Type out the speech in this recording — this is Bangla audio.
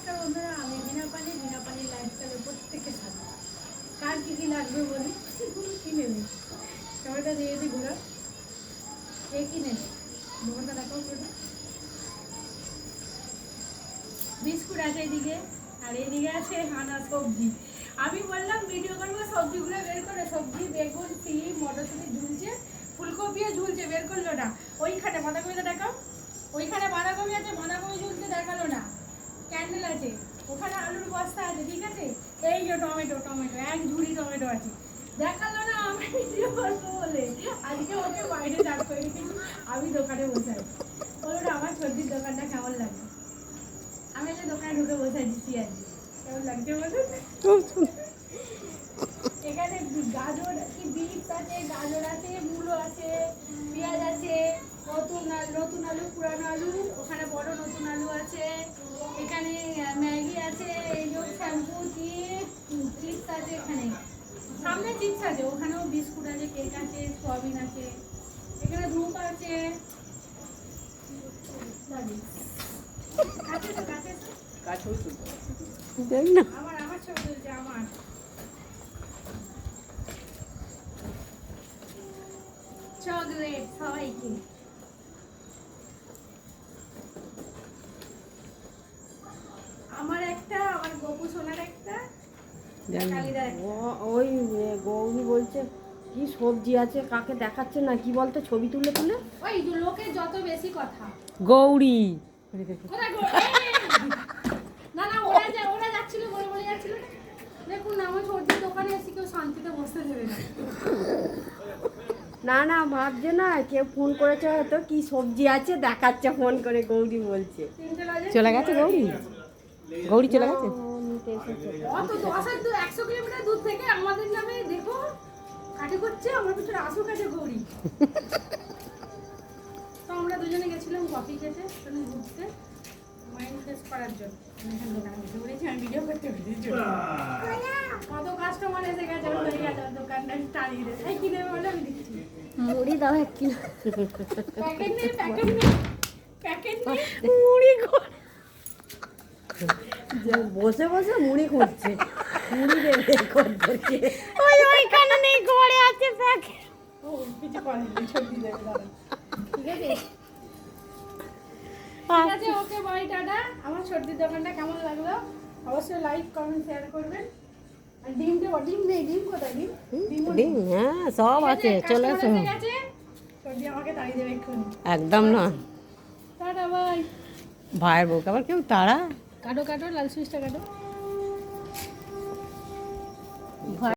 নমস্কার বন্ধুরা, আমি বিনা পানি বিনা পানি লাইফস্টাইলে প্রত্যেকে সাথে কার কী কী লাগবে বলি কী নেবে? সবাইটা দিয়ে দিই ঘোরা কী নেবে? দোকানটা দেখাও করে বিস্কুট আছে এদিকে, আর এদিকে আছে হানা সবজি। আমি বললাম ভিডিও করব, সবজিগুলো বের করে, সবজি, বেগুন, সিম, মটরশুঁটি ঝুলছে, ফুলকপিও ঝুলছে, বের করল না। ওইখানে বাঁধাকপিটা দেখাও। ওইখানে বাঁধাকপি আছে, বাঁধাকপি ঝুলছে দেখাল না ক্যান্ডেল আছে ওখানে আলুর বস্তা আছে ঠিক আছে এই যে টমেটো টমেটো, এক ঝুড়ি টমেটো আছে। দেখাল না আমি ভিডিও বলে? আজকে ওকে বাইরে দাঁড় করে আমি দোকানে বসে আছি। বলো আমার সবজির দোকানটা কেমন লাগে? আমি একটা দোকানে ঢুকে বসে দিচ্ছি আর কেমন লাগছে বলুন এখানে গাজর, কি বিট আছে, গাজর আছে, মূলো আছে, পেঁয়াজ আছে, নতুন নতুন আলু, পুরানো আলু, ওখানে বড় নতুন আলু আছে এখানে আহ, ম্যাগি আছে এই যে শ্যাম্পু চিপস এখানে সামনে চিপস আছে ওখানেও বিস্কুট আছে কেক আছে সোয়াবিন আছে এখানে ধূপ আছে। দাদি। কাছে তো। কাছে দেখ না। আমার আমার ছবি তুলছে আমার। চকলেট সবাইকে আমার একটা আমার গপু সোনার একটা জানি। কালিদার একটা। ও- ওই গৌরী বলছে কি সবজি আছে? কাকে দেখাচ্ছে না? কি বলতো? ছবি তুলে তুলে? ওই যে লোকের যত বেশি কথা। গৌরী! না না ওরা যা ওরা যাচ্ছিল বলে বলে যাচ্ছিল। দেখুন না, আমার দোকানে এসে কেউ শান্তিতে বসতে দেবে না। না না ভাবছে না কেউ ফোন করেছে হয়তো কি সবজি আছে? দেখাচ্ছে ফোন করে গৌরী বলছে। চলে গেছে গৌরী? গৌরী চলে গেছে? নিতে এসেছে অত দশ আর দু একশো কিলোমিটার দূর থেকে আমাদের নামে দেখো কাটি করছে আমার পিছনে আসুক আছে গৌরী তো আমরা দুজনে গেছিলাম কফি খেতে ওখানে ঘুরতে মাইন্ড ফ্রেশ করার জন্য ভিডিও করতে কত কাস্টমার এসে গেছে আমার গেছে আমার দোকানটা টানিয়ে দেবে এই কিনে বলে আমি দিচ্ছি মুড়ি দাও এক কিলো। প্যাকেট নেই প্যাকেট নেই প্যাকেট নেই মুড়ি বসে বসে মুড়ি খুঁজছে। মুড়ি দেবে করছে ওই ওইখানে নেই ঘরে আছে ঠিক আছে? Okay bye tata. আমার সর্দির দোকানটা কেমন লাগল? অবশ্যই লাইক কমেন্ট শেয়ার করবেন। আর ডিম দেবো ডিম নেই ডিম কোথায় ডিম? ডিম হ্যাঁ সব আছে চলে আসো সর্দি আমাকে তাড়িয়ে দেবে একদম না। টাটা বাই ভাইয়ের বউকে আবার কেউ তারা কাটো কাটো লাল সুইচটা কাটো।